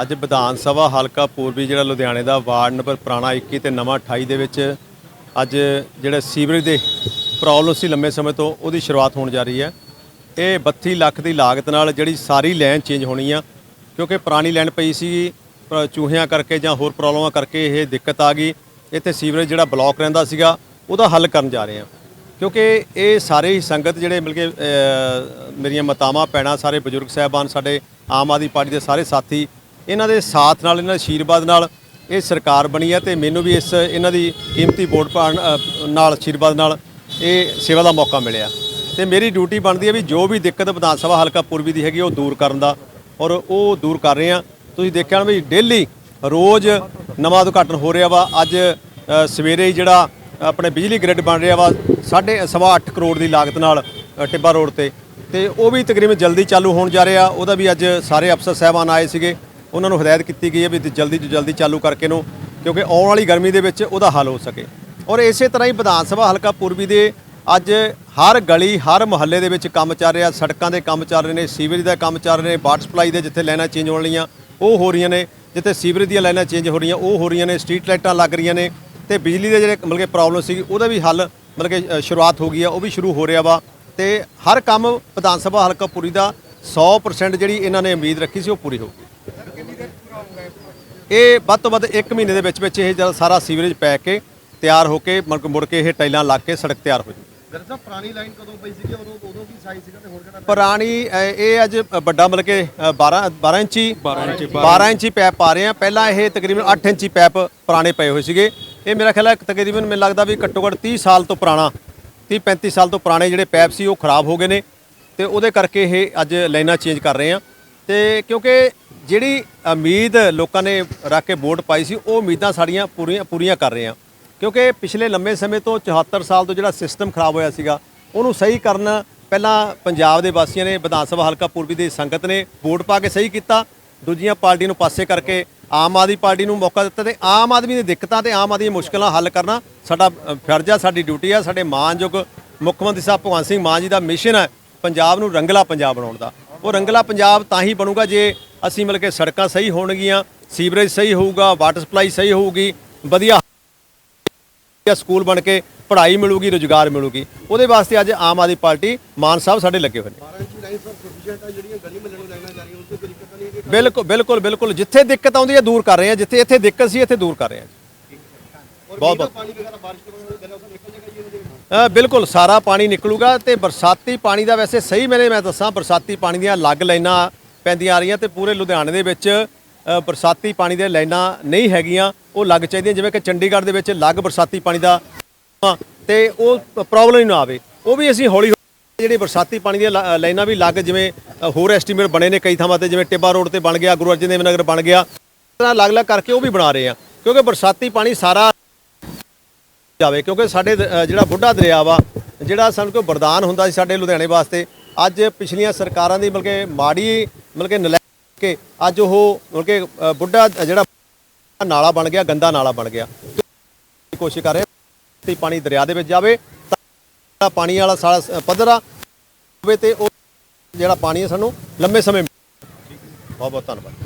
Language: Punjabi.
ਅੱਜ ਵਿਧਾਨ ਸਭਾ ਹਲਕਾ ਪੂਰਬੀ ਜਿਹੜਾ ਲੁਧਿਆਣੇ ਦਾ ਵਾਰਡ ਨੰਬਰ ਪੁਰਾਣਾ 21 ਤੇ ਨਵਾਂ 28 ਦੇ ਵਿੱਚ ਅੱਜ ਜਿਹੜਾ ਸੀਵਰੇਜ ਦੇ ਪ੍ਰੋਬਲਮ ਸੀ ਲੰਮੇ ਸਮੇਂ ਤੋਂ, ਉਹਦੀ ਸ਼ੁਰੂਆਤ ਹੋਣ ਜਾ ਰਹੀ ਹੈ। ਇਹ 32 ਲੱਖ ਦੀ ਲਾਗਤ ਨਾਲ ਜਿਹੜੀ ਸਾਰੀ ਲਾਈਨ ਚੇਂਜ ਹੋਣੀ ਆ, ਕਿਉਂਕਿ ਪੁਰਾਣੀ ਲਾਈਨ ਪਈ ਸੀ ਚੂਹਿਆਂ ਕਰਕੇ ਜਾਂ ਹੋਰ ਪ੍ਰੋਬਲਮਾਂ ਕਰਕੇ ਇਹ ਦਿੱਕਤ ਆ ਗਈ। ਇੱਥੇ ਸੀਵਰੇਜ ਜਿਹੜਾ ਬਲੌਕ ਰਹਿੰਦਾ ਸੀਗਾ, ਉਹਦਾ ਹੱਲ ਕਰਨ ਜਾ ਰਹੇ ਆ। ਕਿਉਂਕਿ ਇਹ ਸਾਰੇ ਹੀ ਸੰਗਤ ਜਿਹੜੇ ਮਿਲ ਕੇ ਮੇਰੀਆਂ ਮਤਾਵਾਂ ਪੈਣਾ ਸਾਰੇ ਬਜ਼ੁਰਗ, ਸਾਹਿਬਾਨ, ਸਾਡੇ ਆਮ ਆਦਮੀ ਪਾਰਟੀ ਦੇ ਸਾਰੇ ਸਾਥੀ ਇਹਨਾਂ ਦੇ ਸਾਥ ਨਾਲ, ਇਹਨਾਂ ਦੇ ਆਸ਼ੀਰਵਾਦ ਨਾਲ ਇਹ ਸਰਕਾਰ ਬਣੀ ਹੈ ਤੇ ਮੈਨੂੰ ਵੀ ਇਸ, ਇਹਨਾਂ ਦੀ ਕੀਮਤੀ ਵੋਟ ਪਾਉਣ ਨਾਲ ਆਸ਼ੀਰਵਾਦ ਨਾਲ ਇਹ ਸੇਵਾ ਦਾ ਮੌਕਾ ਮਿਲਿਆ। ਤੇ ਮੇਰੀ ਡਿਊਟੀ ਬਣਦੀ ਹੈ ਵੀ ਜੋ ਵੀ ਦਿੱਕਤ ਵਿਧਾਨ ਸਭਾ ਹਲਕਾ ਪੂਰਬੀ ਦੀ ਹੈਗੀ ਉਹ ਦੂਰ ਕਰਨ ਦਾ ਔਰ ਉਹ ਦੂਰ ਕਰ ਰਹੇ ਆ ਤੁਸੀਂ ਦੇਖਿਆ ਵੀ ਡੇਲੀ ਰੋਜ਼ ਨਵਾਂ ਉਦਘਾਟਨ ਹੋ ਰਿਹਾ ਵਾ। ਅੱਜ ਸਵੇਰੇ ਜਿਹੜਾ ਆਪਣੇ ਬਿਜਲੀ ਗ੍ਰਿਡ ਬਣ ਰਿਹਾ ਵਾ, ਸਾਢੇ ਸਵਾ ਅੱਠ ਕਰੋੜ ਦੀ ਲਾਗਤ ਨਾਲ ਟਿੱਬਾ ਰੋਡ ਤੇ। ਤੇ ਉਹ ਵੀ ਤਕਰੀਬਨ ਜਲਦੀ ਚਾਲੂ ਹੋਣ ਜਾ ਰਿਹਾ। ਉਹਦਾ ਵੀ ਅੱਜ ਸਾਰੇ ਅਫਸਰ ਸਾਹਿਬਾਨ ਆਏ ਸੀਗੇ। ਉਹਨਾਂ ਨੂੰ ਹਦਾਇਤ ਕੀਤੀ ਗਈ ਹੈ ਵੀ ਜਲਦੀ ਤੋਂ ਜਲਦੀ ਚਾਲੂ ਕਰਕੇ ਨੂੰ, ਕਿਉਂਕਿ ਆਉਣ ਵਾਲੀ ਗਰਮੀ ਦੇ ਵਿੱਚ ਉਹਦਾ ਹੱਲ ਹੋ ਸਕੇ। ਔਰ ਇਸੇ ਤਰ੍ਹਾਂ ਹੀ ਵਿਧਾਨ ਸਭਾ ਹਲਕਾ ਪੂਰਬੀ ਦੇ ਅੱਜ ਹਰ ਗਲੀ, ਹਰ ਮੁਹੱਲੇ ਦੇ ਵਿੱਚ ਕੰਮ ਚੱਲ ਰਿਹਾ, ਸੜਕਾਂ ਦੇ ਕੰਮ ਚੱਲ ਰਹੇ ਨੇ, ਸੀਵਰੇਜ ਦਾ ਕੰਮ ਚੱਲ ਰਹੇ ਨੇ, ਵਾਟਰ ਸਪਲਾਈ ਦੇ ਜਿੱਥੇ ਲਾਈਨਾਂ ਚੇਂਜ ਹੋਣ ਵਾਲੀਆਂ, ਉਹ ਹੋ ਰਹੀਆਂ ਨੇ, ਜਿੱਥੇ ਸੀਵਰੇਜ ਦੀਆਂ ਲਾਈਨਾਂ ਚੇਂਜ ਹੋ ਰਹੀਆਂ, ਉਹ ਹੋ ਰਹੀਆਂ ਨੇ, ਸਟਰੀਟ ਲਾਈਟਾਂ ਲੱਗ ਰਹੀਆਂ ਨੇ, ਤੇ ਬਿਜਲੀ ਦੇ ਜਿਹੜੇ ਮਤਲਬ ਕਿ ਪ੍ਰੋਬਲਮ ਸੀ, ਉਹਦਾ ਵੀ ਹੱਲ ਮਤਲਬ ਕਿ ਸ਼ੁਰੂਆਤ ਹੋ ਗਈ ਆ, ਉਹ ਵੀ ਸ਼ੁਰੂ ਹੋ ਰਿਹਾ ਵਾ, ਤੇ ਹਰ ਕੰਮ ਵਿਧਾਨ ਸਭਾ ਹਲਕਾ ਪੂਰੀ ਦਾ 100% ਜਿਹੜੀ ਇਹਨਾਂ ਨੇ ਉਮੀਦ ਰੱਖੀ ਸੀ, ਉਹ ਪੂਰੀ ਹੋ ਗਈ। ਇਹ ਵੱਧ ਤੋਂ ਵੱਧ 1 ਮਹੀਨੇ ਦੇ ਵਿੱਚ ਵਿੱਚ ਇਹ ਜਦ ਸਾਰਾ ਸੀਵਰੇਜ ਪੈ ਕੇ ਤਿਆਰ ਹੋ ਕੇ ਮੁੜ ਮੁੜ ਕੇ ਇਹ ਟਾਈਲਾਂ ਲੱਗ ਕੇ ਸੜਕ ਤਿਆਰ ਹੋ ਦਰਅਸਲ ਪੁਰਾਣੀ ਲਾਈਨ ਕਦੋਂ ਪਈ ਸੀਗੀ? ਉਦੋਂ ਉਦੋਂ ਕੀ ਸਾਈਜ਼ ਸੀਗਾ ਤੇ ਹੁਣ ਕਿਹੜਾ ਪੁਰਾਣੀ ਇਹ ਅੱਜ ਵੱਡਾ ਮਤਲਬ ਕਿ ਅ, 12 12 ਇੰਚੀ 12 ਇੰਚੀ 12 ਇੰਚੀ। ਪੈਪ ਪਾ ਰਹੇ ਆ ਪਹਿਲਾਂ ਇਹ ਤਕਰੀਬਨ 8 ਇੰਚੀ ਪੈਪ ਪੁਰਾਣੇ ਪਏ ਹੋਏ ਸੀਗੇ। ਇਹ ਮੇਰਾ ਖਿਆਲ ਹੈ ਤਕਰੀਬਨ ਮੈਨੂੰ ਲੱਗਦਾ ਵੀ ਘੱਟੋ ਘੱਟ 30 ਸਾਲ ਤੋਂ ਪੁਰਾਣਾ 30 35 ਸਾਲ ਤੋਂ ਪੁਰਾਣੇ ਜਿਹੜੇ ਪੈਪ ਸੀ ਉਹ ਖਰਾਬ ਹੋ ਗਏ ਨੇ ਤੇ ਉਹਦੇ ਕਰਕੇ ਇਹ ਅੱਜ ਲਾਈਨਾਂ ਚੇਂਜ ਕਰ ਰਹੇ ਆ ਤੇ ਕਿਉਂਕਿ ਜਿਹੜੀ ਉਮੀਦ ਲੋਕਾਂ ਨੇ ਰੱਖ ਕੇ ਵੋਟ ਪਾਈ ਸੀ, ਉਹ ਉਮੀਦਾਂ ਸਾਡੀਆਂ ਪੂਰੀਆਂ ਪੂਰੀਆਂ ਕਰ ਰਹੇ ਹਾਂ। ਕਿਉਂਕਿ ਪਿਛਲੇ ਲੰਮੇ ਸਮੇਂ ਤੋਂ 74 ਸਾਲ ਤੋਂ ਜਿਹੜਾ ਸਿਸਟਮ ਖਰਾਬ ਹੋਇਆ ਸੀਗਾ, ਉਹਨੂੰ ਸਹੀ ਕਰਨ ਪਹਿਲਾਂ ਪੰਜਾਬ ਦੇ ਵਾਸੀਆਂ ਨੇ, ਵਿਧਾਨ ਸਭਾ ਹਲਕਾ ਪੂਰਬੀ ਦੀ ਸੰਗਤ ਨੇ ਵੋਟ ਪਾ ਕੇ ਸਹੀ ਕੀਤਾ। ਦੂਜੀਆਂ ਪਾਰਟੀ ਨੂੰ ਪਾਸੇ ਕਰਕੇ ਆਮ ਆਦਮੀ ਪਾਰਟੀ ਨੂੰ ਮੌਕਾ ਦਿੱਤਾ ਤੇ ਆਮ ਆਦਮੀ ਦੀ ਦਿੱਕਤਾਂ ਤੇ ਆਮ ਆਦਮੀ ਦੀਆਂ ਮੁਸ਼ਕਲਾਂ ਹੱਲ ਕਰਨਾ ਸਾਡਾ ਫਰਜ਼ ਆ, ਸਾਡੀ ਡਿਊਟੀ ਆ, ਸਾਡੇ ਮਾਨਯੋਗ ਮੁੱਖ ਮੰਤਰੀ ਸਾਹਿਬ ਭਗਵੰਤ ਸਿੰਘ ਮਾਨ ਜੀ ਦਾ ਮਿਸ਼ਨ ਹੈ ਪੰਜਾਬ ਨੂੰ ਰੰਗਲਾ ਪੰਜਾਬ ਬਣਾਉਣ ਦਾ। ਉਹ ਰੰਗਲਾ ਪੰਜਾਬ ਤਾਂ ਹੀ ਬਣੂਗਾ ਜੇ ਅਸੀਂ ਮਿਲ ਕੇ ਸੜਕਾਂ ਸਹੀ ਹੋਣਗੀਆਂ ਸੀਵਰੇਜ ਸਹੀ ਹੋਊਗਾ ਵਾਟਰ ਸਪਲਾਈ ਸਹੀ ਹੋਊਗੀ ਵਧੀਆ ਸਕੂਲ ਬਣ ਕੇ ਪੜ੍ਹਾਈ ਮਿਲੂਗੀ ਰੋਜ਼ਗਾਰ ਮਿਲੂਗੀ। ਉਹਦੇ ਵਾਸਤੇ ਅੱਜ ਆਮ ਆਦਮੀ ਪਾਰਟੀ ਮਾਨ ਸਾਹਿਬ ਸਾਡੇ ਲੱਗੇ ਹੋਏ ਨੇ। 12 ਇੰਚੀ ਲਾਈਨ ਸਰ ਸਫੀਸ਼ੀਐਂਟ ਆ ਜਿਹੜੀਆਂ ਗਲੀ ਮੱਲੇ ਨੂੰ ਲਾਈਨਾਂ ਜਾ ਰਹੀਆਂ ਉਸ ਤੋਂ ਦਿੱਕਤ ਤਾਂ ਨਹੀਂ ਹੈ ਬਿਲਕੁਲ ਬਿਲਕੁਲ ਬਿਲਕੁਲ। ਜਿੱਥੇ ਦਿੱਕਤ ਆਉਂਦੀ ਹੈ ਦੂਰ ਕਰ ਰਹੇ ਹਾਂ। ਜਿੱਥੇ ਇੱਥੇ ਦਿੱਕਤ ਸੀ ਇੱਥੇ ਦੂਰ ਕਰ ਰਹੇ। ਔਰ ਬਹੁਤ- ਬਹੁਤ। ਬਿਲਕੁਲ ਸਾਰਾ ਪਾਣੀ ਨਿਕਲੂਗਾ ਤੇ ਬਰਸਾਤੀ ਪਾਣੀ ਦਾ ਵੈਸੇ ਸਹੀ ਮੈਨੇ ਮੈਂ ਦੱਸਾਂ ਬਰਸਾਤੀ ਪਾਣੀ ਦੀਆਂ ਲੱਗ ਲਾਈਨਾਂ ਪੈਂਦੀਆਂ ਆ ਰਹੀਆਂ ਤੇ ਪੂਰੇ ਲੁਧਿਆਣੇ ਦੇ ਵਿੱਚ ਬਰਸਾਤੀ ਪਾਣੀ ਦੀਆਂ ਲਾਈਨਾਂ ਨਹੀਂ ਹੈਗੀਆਂ। ਉਹ ਲੱਗ ਚਾਹੀਦੀਆਂ ਜਿਵੇਂ ਕਿ ਚੰਡੀਗੜ੍ਹ ਦੇ ਵਿੱਚ ਲੱਗ ਬਰਸਾਤੀ ਪਾਣੀ ਦਾ ਅ, ਤੇ ਉਹ ਪ੍ਰੋਬਲਮ ਹੀ ਨਾ ਆਵੇ। ਉਹ ਵੀ ਅਸੀਂ ਹੌਲੀ ਹੌਲੀ ਜਿਹੜੀ ਬਰਸਾਤੀ ਪਾਣੀ ਦੀਆਂ ਲਾ- ਲਾਈਨਾਂ ਵੀ ਲੱਗ ਜਿਵੇਂ ਹੋਰ ਐਸਟੀਮੇਟ ਬਣੇ ਨੇ ਕਈ ਥਾਵਾਂ ਤੇ ਜਿਵੇਂ ਟਿੱਬਾ ਰੋਡ ਤੇ ਬਣ ਗਿਆ ਗੁਰੂ ਅਰਜਨ ਦੇਵ ਨਗਰ ਬਣ ਗਿਆ। ਇਸ ਤਰ੍ਹਾਂ ਅਲੱਗ-ਅਲੱਗ ਕਰਕੇ ਉਹ ਵੀ ਬਣਾ ਰਹੇ ਆ ਕਿਉਂਕਿ ਬਰਸਾਤੀ ਪਾਣੀ ਸਾਰਾ ਜਾਵੇ ਕਿਉਂਕਿ ਸਾਡੇ ਜਿਹੜਾ ਬੁੱਢਾ ਦਰਿਆ ਵਾ ਜਿਹੜਾ ਸਾਨੂੰ ਕੋਈ ਵਰਦਾਨ ਹੁੰਦਾ ਸੀ ਸਾਡੇ ਲੁਧਿਆਣੇ ਵਾਸਤੇ ਅੱਜ ਪਿਛਲੀਆਂ ਸਰਕਾਰਾਂ ਦੀ ਮਤਲਬ ਕਿ ਮਾੜੀ ਮਤਲਬ ਕਿ ਨਲੈ ਕੇ ਅੱਜ ਉਹ ਮਤਲਬ ਕਿ ਅ, ਬੁੱਢਾ ਜਿਹੜਾ ਨਾਲਾ ਬਣ ਗਿਆ ਗੰਦਾ ਨਾਲਾ ਬਣ ਗਿਆ। ਕੋਸ਼ਿਸ਼ ਕਰ ਰਹੇ ਹਾਂ ਪਾਣੀ ਦਰਿਆ ਦੇ ਵਿੱਚ ਜਾਵੇ ਤਾਂ ਜਿਹੜਾ ਪਾਣੀ ਵਾਲਾ ਸਾਰਾ ਸ- ਪੱਧਰ ਆ ਹੋਵੇ ਤੇ ਉਹ ਜਿਹੜਾ ਪਾਣੀ ਹੈ ਸਾਨੂੰ ਲੰਮੇ ਸਮੇਂ ਬਹੁਤ ਬਹੁਤ ਧੰਨਵਾਦ।